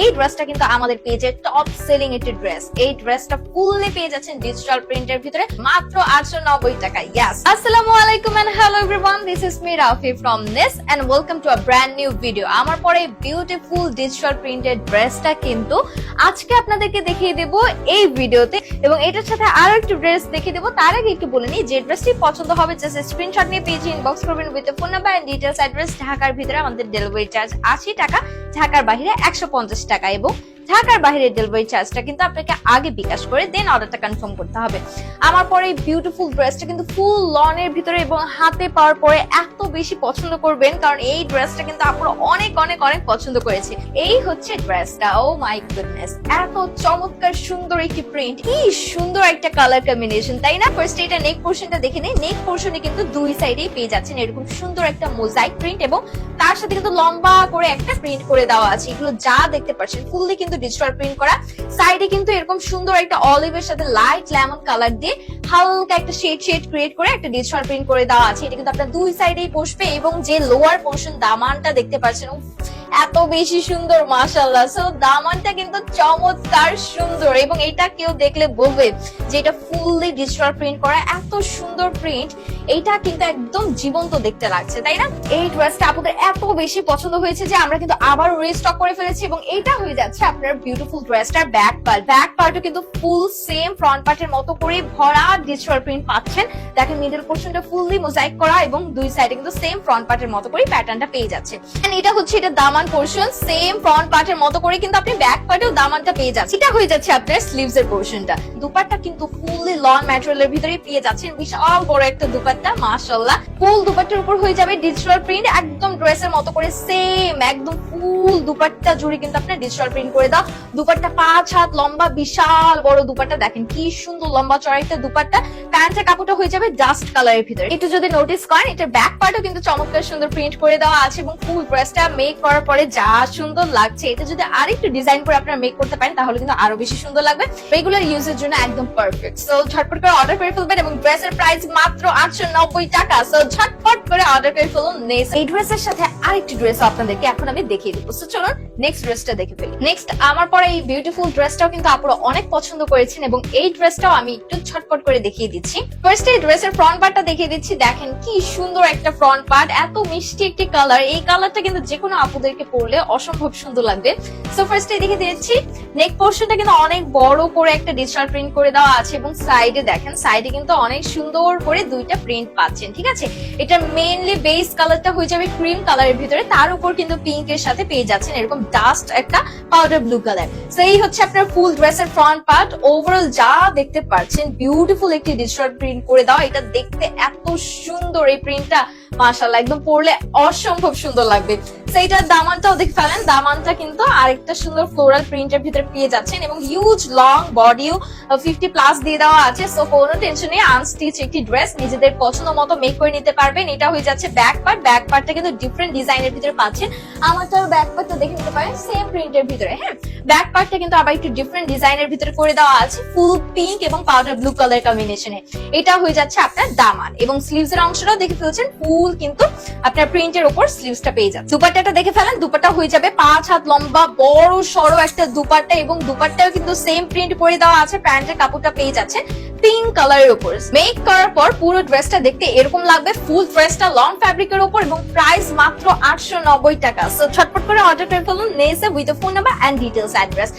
এই ড্রেসটা কিন্তু আমাদের পেজের টপ সেলিং একটি ড্রেস এই ড্রেসটা ফুললি পেয়ে যাচ্ছেন ডিজিটাল প্রিন্টের ভিতরে, মাত্র আটশো নব্বই টাকা। ইয়াস আসসালামু আলাইকুম and hello everyone this is me Rafi from Ness and welcome to a brand new video আমার পরে বিউটিফুল ডিজিটাল প্রিন্টেড ড্রেসটা কিন্তু আজকে আপনাদেরকে দেখিয়ে দেব এই ভিডিওতে এবং এটার সাথে আরও একটু ড্রেস দেখিয়ে দেবো। তার আগে একটু বলে নিই, যে ড্রেসটি পছন্দ হবে জাস্ট স্ক্রিনশট নিয়ে পেজে ইনবক্স করবেন with phone number and details address ঢাকার ভিতরে আমাদের ডেলিভারি চার্জ আশি টাকা, ঢাকার বাইরে একশো পঞ্চাশ টাকা এবং ঢাকার বাইরে ডেলিভারি চার্জটা কিন্তু আপনাকে আগে বিকাশ করে দেন অর্ডারটা কনফার্ম করতে হবে। আমার পরে এই বিউটিফুল ড্রেসটা কিন্তু ফুল লনের ভিতরে এবং হাতে পাওয়ার পরে এত বেশি পছন্দ করবেন, কারণ এই ড্রেসটা কিন্তু আপনারা অনেক অনেক অনেক পছন্দ করেছে। এই হচ্ছে ড্রেসটা ও মাই গুডনেস এত চমৎকার সুন্দর একটি প্রিন্ট কি সুন্দর একটা কালার কম্বিনেশন তাই না? ফার্স্ট এটা নেক পোর্শনটা দেখে নেই নেক পোর্শনে কিন্তু দুই সাইডেই পেয়ে যাচ্ছেন এরকম সুন্দর একটা মোজাইক প্রিন্ট এবং তার সাথে কিন্তু লম্বা করে একটা প্রিন্ট করে দেওয়া আছে। এগুলো যা দেখতে পাচ্ছেন ফুললি কিন্তু ডিজিটাল প্রিন্ট করা। সাইডে কিন্তু এরকম সুন্দর একটা অলিভের সাথে লাইট লেমন কালার দিয়ে হালকা একটা শেড শেড ক্রিয়েট করে একটা ডিজিটাল প্রিন্ট করে দেওয়া আছে। এটা কিন্তু আপনার দুই সাইডেই বসবে এবং যে লোয়ার পোর্শন দামানটা দেখতে পাচ্ছেন এত বেশি সুন্দর মাশাল্লাহ সো দামানটা কিন্তু চমৎকার, সুন্দর। এবং এটা কেউ দেখলে বলবে যে এটা ফুললি ডিজিটাল প্রিন্ট করা, এত সুন্দর প্রিন্ট এইটা কিন্তু একদম জীবন্ত দেখতে লাগছে, তাই না? এই ড্রেসটা আপনাদের এত বেশি পছন্দ হয়েছে যে আমরা কিন্তু আবার রিস্টক করে ফেলেছি এবং এটা হয়ে যাচ্ছে আপনার বিউটিফুল ড্রেসটার ব্যাক পার্ট ব্যাক পার্টও কিন্তু ফুল সেম ফ্রন্ট পার্টের মতো করে ভরা ডিজিটাল প্রিন্ট পাচ্ছেন। দেখেন মিডল পোর্শনটা ফুললি মোজাইক করা এবং দুই সাইডে কিন্তু সেম ফ্রন্ট পার্টের মতো করে প্যাটার্নটা পেয়ে যাচ্ছে। এটা হচ্ছে, এটা দামান পোর্শন সেম ফ্রন্ট পার্ট এর মতো করে কিন্তু আপনি ব্যাক পার্টেও দামানটা পেয়ে যাচ্ছেন। এটা হয়ে যাচ্ছে আপনার স্লিভস এর পোর্শনটা দুপাট্টা কিন্তু ফুললি লন ম্যাটেরিয়ালের ভিতরে পেয়ে যাচ্ছেন। বিশাল বড় একটা দুপাট্টা মাশাল্লাহ ফুল দুপাট্টার উপর হয়ে যাবে ডিজিটাল প্রিন্ট একদম ড্রেসের মতো করে সেম একদম ফুল দুপাট্টা জুড়ে কিন্তু আপনার ডিজিটাল প্রিন্ট করে দাও। দুপাট্টা পাঁচ হাত লম্বা, বিশাল বড় দুপাট্টা। দেখেন কি সুন্দর লম্বা চড়া একটা দুপাট্টা। প্যান্টের কাপড়টা হয়ে যাবে ডাস্ট কালারের ভিতরে। একটু যদি নোটিস করেন, এটার ব্যাক পার্টও কিন্তু চমৎকার সুন্দর প্রিন্ট করে দেওয়া আছে এবং ফুল ড্রেসটা মেক করার পরে যা সুন্দর লাগছে। এটা যদি আরেকটু ডিজাইন করে আপনারা মেক করতে পারেন, তাহলে কিন্তু আরও বেশি সুন্দর লাগবে। রেগুলার ইউজের জন্য একদম পারফেক্ট সো ঝটপট করে অর্ডার করে ফেলবেন এবং ড্রেসের প্রাইস মাত্র আটশো নব্বই টাকা। সো ঝটপট করে অর্ডার করে ফেলুন, নেক্সট। এই ড্রেসের সাথে আরেকটি ড্রেস আপনাদেরকে এখন আমি দেখিয়ে দেবো। সো চলুন নেক্সট ড্রেসটা দেখে ফেলি। নেক্সট আমার পরে এই বিউটিফুল ড্রেসটাও কিন্তু আপনারা অনেক পছন্দ করেছেন এবং এই ড্রেসটাও আমি একটু ছটপট করে দেখিয়ে দিচ্ছি। ফার্স্ট এই ড্রেসের ফ্রন্ট পার্টটা দেখিয়ে দিচ্ছি। দেখেন কি সুন্দর একটা ফ্রন্ট পার্ট এত মিষ্টি একটি কালার এই কালারটা কিন্তু যে কোনো আপুদেরকে পরলে অসম্ভব সুন্দর লাগবে। সো ফার্স্টে দেখে দিয়েছি নেক পোর্শনটা কিন্তু অনেক বড় করে একটা ডিজিটাল প্রিন্ট করে দেওয়া আছে এবং সাইডে দেখেন সাইডে কিন্তু অনেক সুন্দর করে দুইটা প্রিন্ট পাচ্ছেন, ঠিক আছে? এটা মেইনলি বেস কালারটা হয়ে যাবে ক্রিম কালারের ভিতরে। তার উপর কিন্তু পিঙ্ক এর সাথে পেয়ে যাচ্ছেন এরকম ডাস্ট একটা পাউডার ব্লু কালার সো এই হচ্ছে আপনার ফুল ড্রেসের ফ্রন্ট পার্ট ওভারঅল যা দেখতে পাচ্ছেন বিউটিফুল একটি ডিজিটাল প্রিন্ট করে দাও এটা দেখতে এত সুন্দর এই প্রিন্টটা মাশাল্লাহ একদম পরলে অসম্ভব সুন্দর লাগবে। সেইটার দামানটাও দেখে ফেলেন, দামানটা কিন্তু আরেকটা সুন্দর ফ্লোরাল প্রিন্টের ভিতরে পেয়ে যাচ্ছেন এবং হিউজ লং বডিও ফিফটি প্লাস দিয়ে দেওয়া আছে। সো কোনো টেনশন নেই আনস্টিচ একটি ড্রেস নিজেদের পছন্দ মতো মেক করে নিতে পারবেন। এটা হয়ে যাচ্ছে ব্যাক পার্ট ব্যাক পার্টটা কিন্তু ডিফারেন্ট ডিজাইনের ভিতরে পাচ্ছেন। আমারটাও ব্যাক পার্টটা দেখে নিতে পারেন সেম প্রিন্টের ভিতরে হ্যাঁ? ব্যাক পার্টটা কিন্তু আবার একটু ডিফারেন্ট ডিজাইনের ভিতরে করে দেওয়া আছে ফুল পিঙ্ক এবং পাউডার ব্লু কালার কম্বিনেশনে এটা হয়ে যাচ্ছে আপনার দামান এবং স্লিভস এর অংশটাও দেখে ফেলছেন ফুল কিন্তু আপনার প্রিন্টের উপর স্লিভসটা পেয়ে যাচ্ছে। দুপাট্টাটা দেখে ফেলেন, দুপাট্টা হয়ে যাবে পাঁচ হাত লম্বা, বড় সড়ো একটা দুপাট্টা এবং দুপাট্টাও কিন্তু সেম প্রিন্ট পরে দেওয়া আছে, প্যান্টের কাপড়টা পেয়ে যাচ্ছে পিঙ্ক কালারের উপর। মেক করার পর পুরো ড্রেসটা দেখতে এরকম লাগবে ফুল ড্রেসটা লং ফ্যাব্রিকের উপর এবং প্রাইস মাত্র আটশো নব্বই টাকা। সো ছটপট করে অর্ডার করে ফেলুন, নেসে with phone number and details address